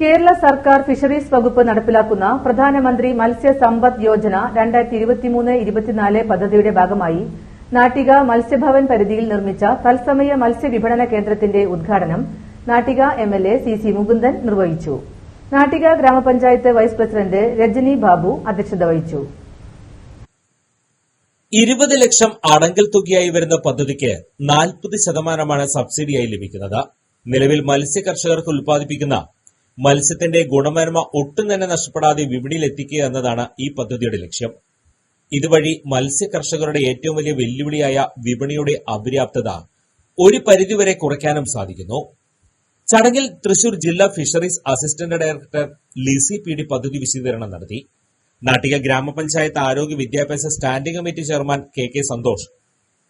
കേരള സർക്കാർ ഫിഷറീസ് വകുപ്പ് നടപ്പിലാക്കുന്ന പ്രധാനമന്ത്രി മത്സ്യ സമ്പദ് യോജന രണ്ടായിരത്തി ഇരുപത്തിമൂന്ന് ഇരുപത്തിനാല് പദ്ധതിയുടെ ഭാഗമായി നാട്ടിക മത്സ്യഭവൻ പരിധിയിൽ നിർമ്മിച്ച തത്സമയ മത്സ്യവിപണന കേന്ദ്രത്തിന്റെ ഉദ്ഘാടനം Nattika MLA C C Mukundan നിർവഹിച്ചു. നാട്ടിക ഗ്രാമപഞ്ചായത്ത് വൈസ് പ്രസിഡന്റ് രജനി ബാബു അധ്യക്ഷത വഹിച്ചു. ഇരുപത് ലക്ഷം അടങ്കൽ തുകയായി വരുന്ന പദ്ധതിക്ക് നാൽപ്പത് ശതമാനമാണ് സബ്സിഡിയായി ലഭിക്കുന്നത്. നിലവിൽ മത്സ്യ കർഷകർക്ക് ഉൽപ്പാദിപ്പിക്കുന്ന മത്സ്യത്തിന്റെ ഗുണമേന്മ ഒട്ടും തന്നെ നഷ്ടപ്പെടാതെ വിപണിയിൽ എത്തിക്കുക എന്നതാണ് ഈ പദ്ധതിയുടെ ലക്ഷ്യം. ഇതുവഴി മത്സ്യ കർഷകരുടെ ഏറ്റവും വലിയ വെല്ലുവിളിയായ വിപണിയുടെ അപര്യാപ്തത ഒരു പരിധിവരെ കുറയ്ക്കാനും സാധിക്കുന്നു. ചടങ്ങിൽ തൃശൂർ ജില്ലാ fisheries assistant director Lissy P D പദ്ധതി വിശദീകരണം നടത്തി. നാട്ടിക ഗ്രാമപഞ്ചായത്ത് ആരോഗ്യ വിദ്യാഭ്യാസ standing committee chairman K K Santhosh.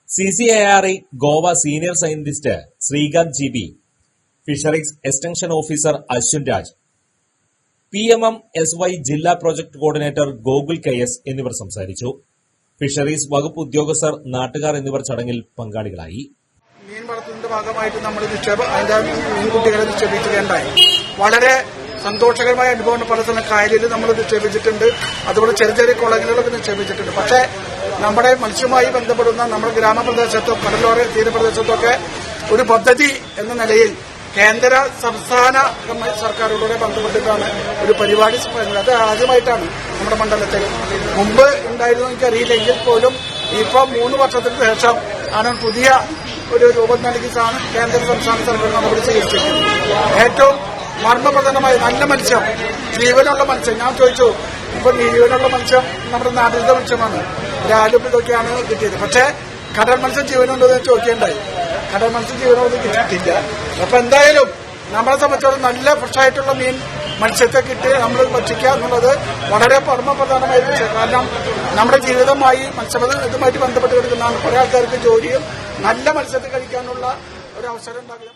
C C I R I Goa senior scientist Srikanth G B fisheries extension officer Ashwin Raj P M M S Y ജില്ലാ project coordinator Gokul K S എന്നിവർ സംസാരിച്ചു. Fisheries വകുപ്പ് ഉദ്യോഗസ്ഥർ നാട്ടുകാർ എന്നിവർ ചടങ്ങിൽ പങ്കാളികളായി. മീൻ വളർത്തുന്നതിന്റെ ഭാഗമായിട്ട് നമ്മൾ നിക്ഷേപം മീൻകുട്ടികളെ നിക്ഷേപിക്കുകയുണ്ടായി. വളരെ സന്തോഷകരമായ അനുഭവമാണ് പല സ്ഥലം കായലിൽ നമ്മൾ നിക്ഷേപിച്ചിട്ടുണ്ട്. അതുപോലെ ചെറിയ ചെറിയ കുളങ്ങളിലൊക്കെ നിക്ഷേപിച്ചിട്ടുണ്ട്. പക്ഷേ നമ്മുടെ മത്സ്യവുമായി ബന്ധപ്പെടുന്ന നമ്മുടെ ഗ്രാമപ്രദേശത്തോ കടലോര തീരപ്രദേശത്തൊക്കെ ഒരു പദ്ധതി എന്ന നിലയിൽ കേന്ദ്ര സംസ്ഥാന സർക്കാരുകളുടെ ബന്ധപ്പെട്ടിട്ടാണ് ഒരു പരിപാടി അത് ആദ്യമായിട്ടാണ് നമ്മുടെ മണ്ഡലത്തിൽ. മുമ്പ് ഉണ്ടായിരുന്നു എനിക്കറിയില്ലെങ്കിൽ പോലും ഇപ്പൊ മൂന്ന് വർഷത്തിന് ശേഷം ആണ് പുതിയ ഒരു രൂപം നൽകിയിട്ടാണ് കേന്ദ്ര സംസ്ഥാന സർക്കാർ നടപടി സ്വീകരിച്ചിരിക്കുന്നത്. ഏറ്റവും മർമ്മപ്രധാനമായ നല്ല മത്സ്യം ജീവനുള്ള മത്സ്യം. ഞാൻ ചോദിച്ചു ഇപ്പൊ ജീവനുള്ള മത്സ്യം നമ്മുടെ നാട്ടിലത്തെ മത്സ്യമാണ്. രാലും ഇതൊക്കെയാണ് കിട്ടിയത്. പക്ഷേ കടൽ മത്സ്യം ജീവനുണ്ടോ എന്ന് ചോദിക്കേണ്ടായി. കടൽ മത്സ്യം ജീവനോട് കിട്ടില്ല അപ്പൊ എന്തായാലും നമ്മളെ സംബന്ധിച്ചോളം നല്ല ഫ്രഷായിട്ടുള്ള മീൻ മത്സ്യത്തെ കിട്ടി നമ്മൾ ഭക്ഷിക്കുക എന്നുള്ളത് വളരെ പരമപ്രധാനമായ ഒരു വിഷയം. കാരണം നമ്മുടെ ജീവിതമായി മത്സ്യബന്ധ ഇതുമായിട്ട് ബന്ധപ്പെട്ട് കിടക്കുന്നതാണ് കുറെ ആൾക്കാർക്ക് ജോലിയും നല്ല മത്സ്യത്തെ കഴിക്കാനുള്ള ഒരു അവസരം ഉണ്ടാക്കുക